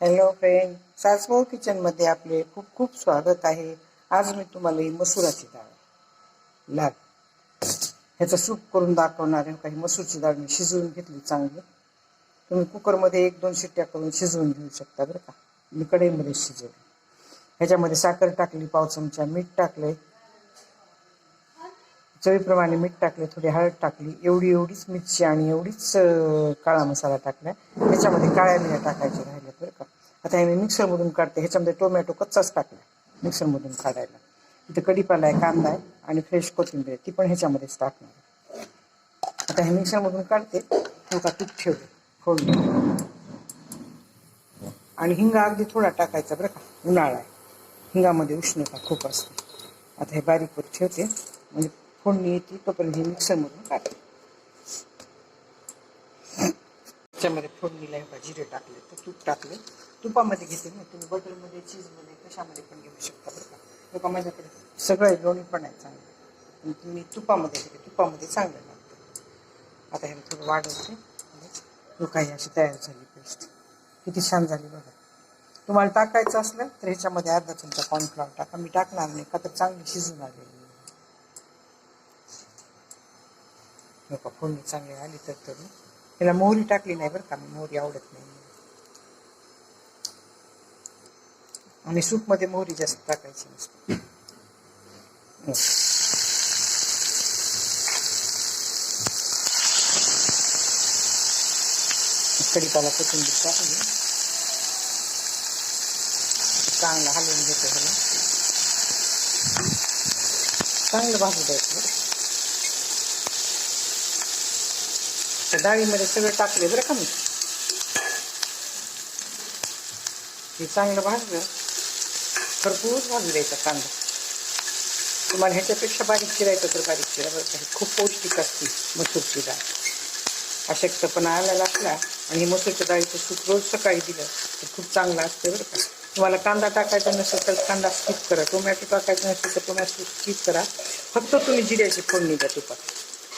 Hello friend सासभाऊ किचनमध्ये आपले खूप खूप स्वागत आहे. आज मी तुम्हाला ही मसुराची डाळ लाग ह्याचं सूप करून दाखवणार आहे. काही मसूरची डाळ मी शिजवून घेतली चांगली. तुम्ही कुकरमध्ये एक दोन शिट्ट्या करून शिजवून घेऊ शकता बरं का. मी कढईमध्ये शिजवली. ह्याच्यामध्ये साखर टाकली पाव चमचा मीठ टाकले चवीप्रमाणे मीठ टाकले थोडी हळद टाकली. एवढी एवढीच मिरची आणि एवढीच काळा मसाला टाकला ह्याच्यामध्ये काळ्या मिऱ्या टाकायच्या. आता हे मी मिक्सरमधून काढते. ह्याच्यामध्ये टोमॅटो कच्चाच टाकला. मिक्सरमधून काढायला. इथं कढीपाला आहे कांदा आहे आणि फ्रेश कोथिंबीर आहे. ती पण ह्याच्यामध्येच टाकणार आता हे मिक्सरमधून काढते. थोडा तूप ठेवते. फोडणी आणि हिंगा अगदी थोडा टाकायचा बरं का. उन्हाळा आहे. हिंगामध्ये उष्णता खूप असते. आता हे बारीकवर ठेवते. म्हणजे फोडणी येते तोपर्यंत हे मिक्सरमधून काढते. त्याच्यामध्ये फोडणीला हे जिरे टाकले. तर तूप टाकले. तुपामध्ये घेते ना तुम्ही बटरमध्ये चीजमध्ये कशामध्ये पण घेऊ शकता बरं का. लोक माझ्याकडे सगळं लोणी पण आहे चांगलं. तुम्ही तुपामध्ये घेते. तुपामध्ये चांगलं लागतं. आता ह्याला थोडं वाढवते. हो काही अशी तयार झाली पेस्ट किती छान झाली बघा. तुम्हाला टाकायचं असलं तर ह्याच्यामध्ये अर्धा चमचा कॉर्नफ्लॉवर टाका. मी टाकणार नाही का तर चांगली शिजून आलेली आहे. फोडणी चांगली आली तर तरी. त्याला मोहरी टाकली नाही बरं का. मी मोहरी आवडत नाही. आणि सूपमध्ये मोहरी जास्त टाकायची नसते. हो. कढीपाला कोथिंबीर टाकली चांगलं हलवून घेतो त्याला चांगलं भाजू द्यायचं डाळीमध्ये सगळं टाकले बरं का मी? हे चांगलं भाजलं भरपूर भाजू द्यायचा कांदा. तुम्हाला ह्याच्यापेक्षा बारीक चिरायचं तर बारीक चिरा बरं का. हे खूप पौष्टिक असते मसूरची डाळ. अशक्तपणा आला लागला आणि हे मसूरच्या डाळीचं सूप रोज सकाळी दिलं तर खूप चांगलं असतं बरं का. तुम्हाला कांदा टाकायचा नसेल तर कांदा स्किप करा. टोमॅटो टाकायचा नसेल तर टोमॅटो स्किप करा. फक्त तुम्ही जिऱ्याची फोडणी द्या तुपात.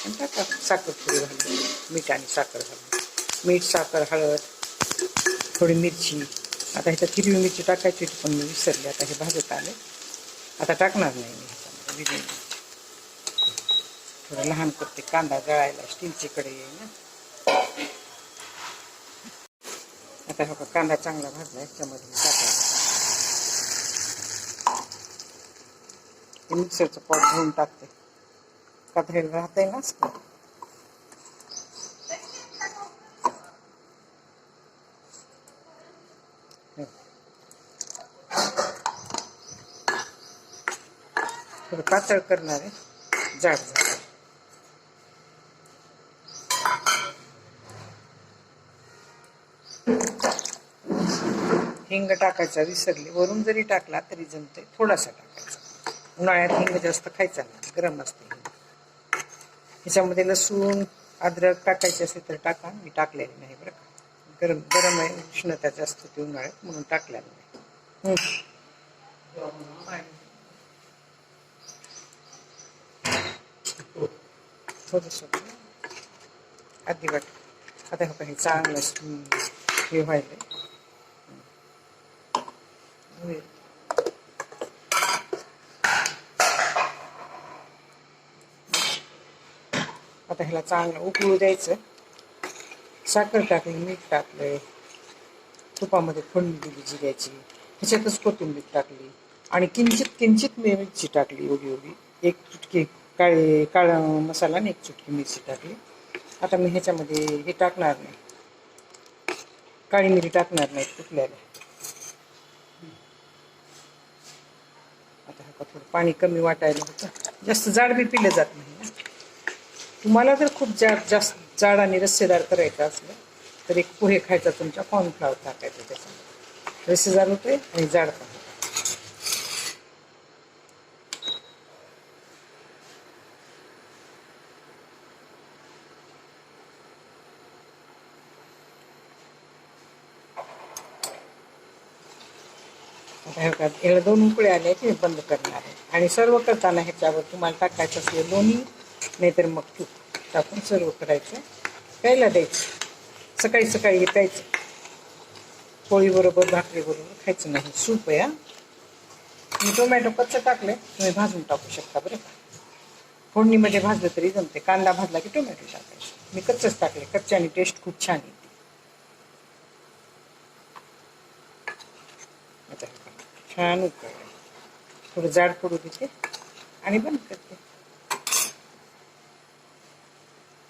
आणि टाका. साखर थोडी घालून. मीठ आणि साखर घालून. मीठ साखर हळद थोडी मिरची. आता ह्याच्यात हिरवी मिरची टाकायची होती, पण मी विसरली. आता हे भाजत आले. आता टाकणार नाही मी हिरवी मिरची थोडं लहान करते. कांदा जळायला स्टीलची कढई आहे ना. आता हा कांदा चांगला भाजला ह्याच्यामध्ये टाकायचा. हे मिक्सरचं पॉट घेऊन टाकते. का हे ना थोडं पातळ करणार आहे. जाड जाड हिंग टाकायचा विसरले. वरून जरी टाकला तरी जमते थोडासा टाकायचा. उन्हाळ्यात हिंग जास्त खायचा नाही. गरम असते ह्याच्यामध्ये लसूण अद्रक टाकायचे असेल तर टाका. मी टाकलेले नाही बरं का. गरम गरम आहे उष्णता जास्त होती उन्हाळ्यात म्हणून टाकलेलं नाही. थोडस आधी वाट आता हे चांगलं हे व्हायला आता ह्याला चांगलं उकळू द्यायचं. साखर टाकली मीठ टाकलं तुपामध्ये फोडणी दिली जिऱ्याची. ह्याच्यातच कोथिंबीर टाकली. आणि किंचित किंचित मी मिरची टाकली एवढी एवढी. एक चुटकी काळे काळा मसाला आणि एक चुटकी मिरची टाकली. आता मी ह्याच्यामध्ये हे टाकणार नाही. काळी मिरी टाकणार नाही कुठल्याला आता हा का थोडं पाणी कमी वाटायला होतं. जास्त जाड बी पिलं जात नाही तुम्हाला जर खूप जाड जास्त जाड आणि रस्सेदार करायचं असलं तर एक पोहे खायचा तुमच्या कॉर्नफ्लावर टाकायचं त्याच्यामध्ये. रस्सेदार होते आणि जाड पण होते याला दोन उकळे आले की मी बंद करणार आहे. आणि सर्व करताना ह्याच्यावर तुम्हाला टाकायचं असलं लोणी नाहीतर मग तूप टाकून सर्व करायचं. प्यायला द्यायचं. सकाळी सकाळी हे प्यायचं पोळीबरोबर भाकरीबरोबर खायचं नाही. सूप आहे मी टोमॅटो कच्चं टाकलं तुम्ही भाजून टाकू शकता बरं का? फोडणीमध्ये भाजलं तरी जमते कांदा भाजला की टोमॅटो टाकायचं. मी कच्चंच टाकले कच्च्याने टेस्ट खूप छान येते आता हे बघा, छान उकळलं थोडं जाड पडू देते. आणि बंद करते.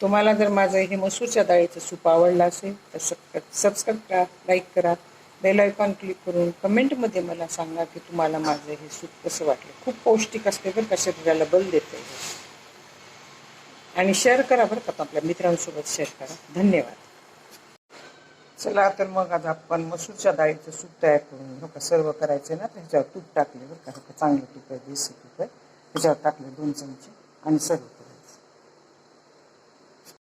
तुम्हाला जर माझं हे मसूरच्या डाळीचं सूप आवडलं असेल तर सबस्क्राईब करा लाईक करा. बेल आयकॉन क्लिक करून कमेंटमध्ये मला सांगा की तुम्हाला माझं हे सूप कसं वाटलं. खूप पौष्टिक असते बरं का शरीराला बल देते आणि शेअर करा बरं का आपल्या मित्रांसोबत शेअर करा. धन्यवाद. चला तर मग आज आपण मसूरच्या डाळीचं सूप तयार करून हो का सर्व करायचं ना तर ह्याच्यावर तूप टाकले बरं का चांगलं तूप आहे देशी तूप आहे त्याच्यावर टाकले दोन चमचे आणि सर्व.